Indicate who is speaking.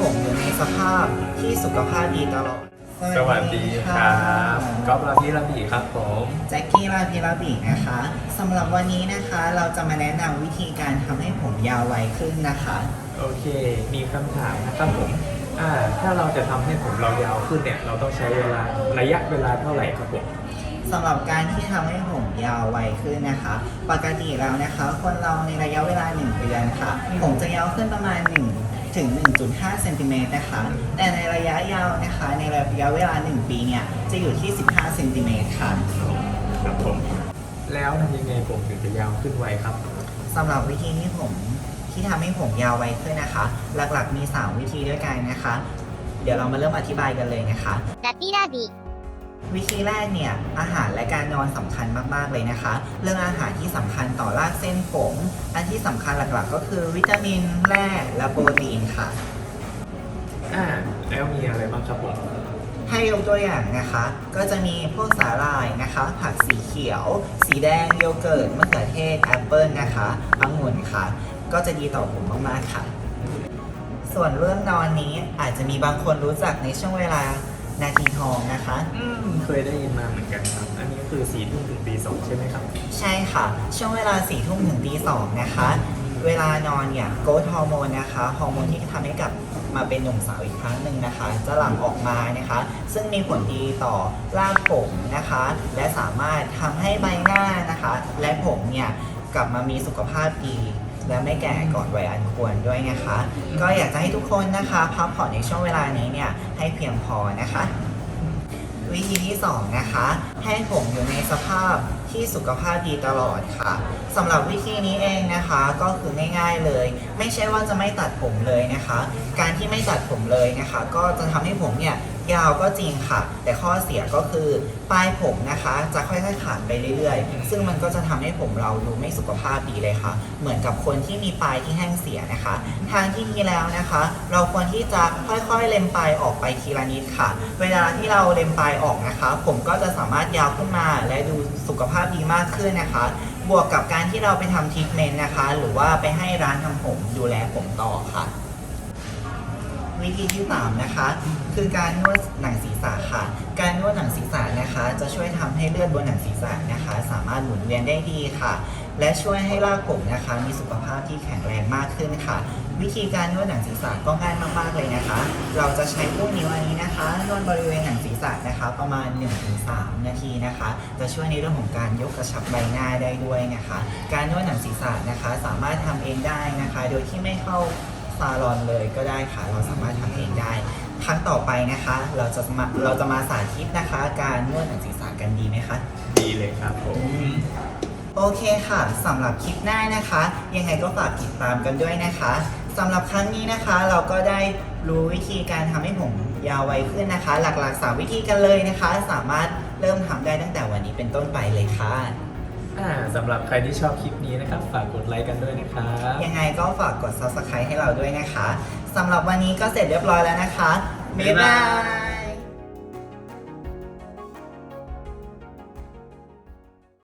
Speaker 1: ผมอยู่ในสภาพที่สุขภาพดีตลอด
Speaker 2: สวัสดีครับก๊อฟลาพี่ลาบีครับผม
Speaker 1: แจ็คกี้ลาพิลาบิกนะคะสำหรับวันนี้นะคะเราจะมาแนะนำวิธีการทำให้ผมยาวไวขึ้นนะคะ
Speaker 2: โอเค มีคำถามนะครับผม อ่า ถ้าเราจะทำให้ผมเรายาวขึ้นเนี่ย เราต้องใช้เวลาระยะเวลาเท่าไหร่ครับผม
Speaker 1: สำหรับการที่ทำให้ผมยาวไวขึ้นนะคะ ปกติแล้วนะคะ คนเราในระยะเวลา 1 เดือนค่ะ ผมจะยาวขึ้นประมาณ 1 ถึง 1.5เซนติเมตรนะคะ แต่ในระยะยาวนะคะ ในระยะเวลา 1 ปีเนี่ย จะอยู่ที่ 15เซนติเมตรค่ะ
Speaker 2: ครับผม แล้วทำยังไงผมถึงจะยาวขึ้นไวครับ
Speaker 1: สำหรับวิธีที่ผมที่ทำให้ผมยาวไวขึ้นนะคะ หลักๆมี 3 วิธีด้วยกันนะคะ เดี๋ยวเรามาเริ่มอธิบายกันเลยนะคะ
Speaker 3: ラピラビ
Speaker 1: วิธีแรกเนี่ยอาหารและการนอนสำคัญมากๆเลยนะคะ เรื่องอาหารที่สำคัญต่อรากเส้นผม อันที่สำคัญหลักๆ ก็คือวิตามินแร่และโปรตีนค่ะ
Speaker 2: อ่าแล้วมีอะไรบ้างครับผม
Speaker 1: ให้ยกตัวอย่างนะคะ ก็จะมีพวกสาหร่ายนะคะ ผักสีเขียว สีแดงโยเกิร์ตมะเขือเทศแอปเปิลนะคะองุ่นค่ะ ก็จะดีต่อผมมากๆค่ะ ส่วนเรื่องนอนนี้อาจจะมีบางคนรู้จักในช่วงเวลา นาทีทองนะคะ
Speaker 2: อืมเคยได้ยินมาเหมือนกันครับ อันนี้คือสี่ทุ่มถึงตีสองใช่ไหมครับ
Speaker 1: ใช่ค่ะ ช่วงเวลา4ี่ทุ่มถึงตีสองนะคะ เวลานอนเนี่ยโกรทฮอร์โมนนะคะฮอร์โมนที่ทำให้กลับมาเป็นหนุ่มสาวอีกครั้งหนึ่งนะคะ จะหลั่งออกมานะคะ ซึ่งมีผลดีต่อรากผมนะคะ และสามารถทำให้ใบหน้านะคะ และผมเนี่ยกลับมามีสุขภาพดี และไม่แก่ก่อนวัยอันควรด้วยนะคะ ก็อยากจะให้ทุกคนนะคะพักผ่อนในช่วงเวลานี้เนี่ยให้เพียงพอนะคะวิธีที่ 2 นะคะ ให้ผมอยู่ในสภาพที่สุขภาพดีตลอดค่ะสำหรับวิธีนี้เองนะคะก็คือง่ายๆเลย ไม่ใช่ว่าจะไม่ตัดผมเลยนะคะ การที่ไม่ตัดผมเลยนะคะ ก็จะทำให้ผมเนี่ย ยาวก็จริงค่ะ แต่ข้อเสียก็คือปลายผมนะคะ จะค่อยๆขาดไปเรื่อยๆ ซึ่งมันก็จะทำให้ผมเราดูไม่สุขภาพดีเลยค่ะ เหมือนกับคนที่มีปลายที่แห้งเสียนะคะ ทางที่ดีแล้วนะคะ เราควรที่จะค่อยๆเล็มปลายออกไปทีละนิดค่ะ เวลาที่เราเล็มปลายออกนะคะ ผมก็จะสามารถยาวขึ้นมาและดูสุขภาพดีมากขึ้นนะคะบวกกับการที่เราไปทำทรีทเมนต์นะคะ หรือว่าไปให้ร้านทำผมดูแลผมต่อค่ะ วิธีที่ 3 นะคะ คือการนวดหนังศีรษะค่ะ การนวดหนังศีรษะนะคะ จะช่วยทำให้เลือดบนหนังศีรษะนะคะ สามารถหมุนเวียนได้ดีค่ะ และช่วยให้รากผมนะคะ มีสุขภาพที่แข็งแรงมากขึ้นค่ะ วิธีการนวดหนังศีรษะก็ง่ายมากๆเลยนะคะ เราจะใช้พวกนิ้วอันนี้นะคะนวดบริเวณหนังศีรษะนะคะ ประมาณ 1-3 นาทีนะคะ จะช่วยในเรื่องของการยกกระชับใบหน้าได้ด้วยนะคะ การนวดหนังศีรษะนะคะ สามารถทำเองได้นะคะ โดยที่ไม่เข้า ซาลอนเลยก็ได้ค่ะ เราสามารถทำเองได้ ครั้งต่อไปนะคะ เราจะมาเราจะมาสาธิตนะคะ การนวดหนังศีรษะกันดีไหมคะ
Speaker 2: ดีเลยครับผม
Speaker 1: โอเคค่ะสำหรับคลิปหน้านะคะ ยังไงก็ฝากติดตามกันด้วยนะคะสำหรับครั้งนี้นะคะเราก็ได้รู้วิธีการทำให้ผมยาวไวขึ้นนะคะ หลักๆ 3 วิธีกันเลยนะคะ สามารถเริ่มทำได้ตั้งแต่วันนี้เป็นต้นไปเลยค่ะ
Speaker 2: อ่าสำหรับใครที่ชอบคลิปนี้นะครับ ฝากกดไลค์กันด้วยนะครับ
Speaker 1: ยังไงก็ฝากกด subscribe ให้เราด้วยนะคะสำหรับวันนี้ก็เสร็จเรียบร้อยแล้วนะคะ บ๊ายบาย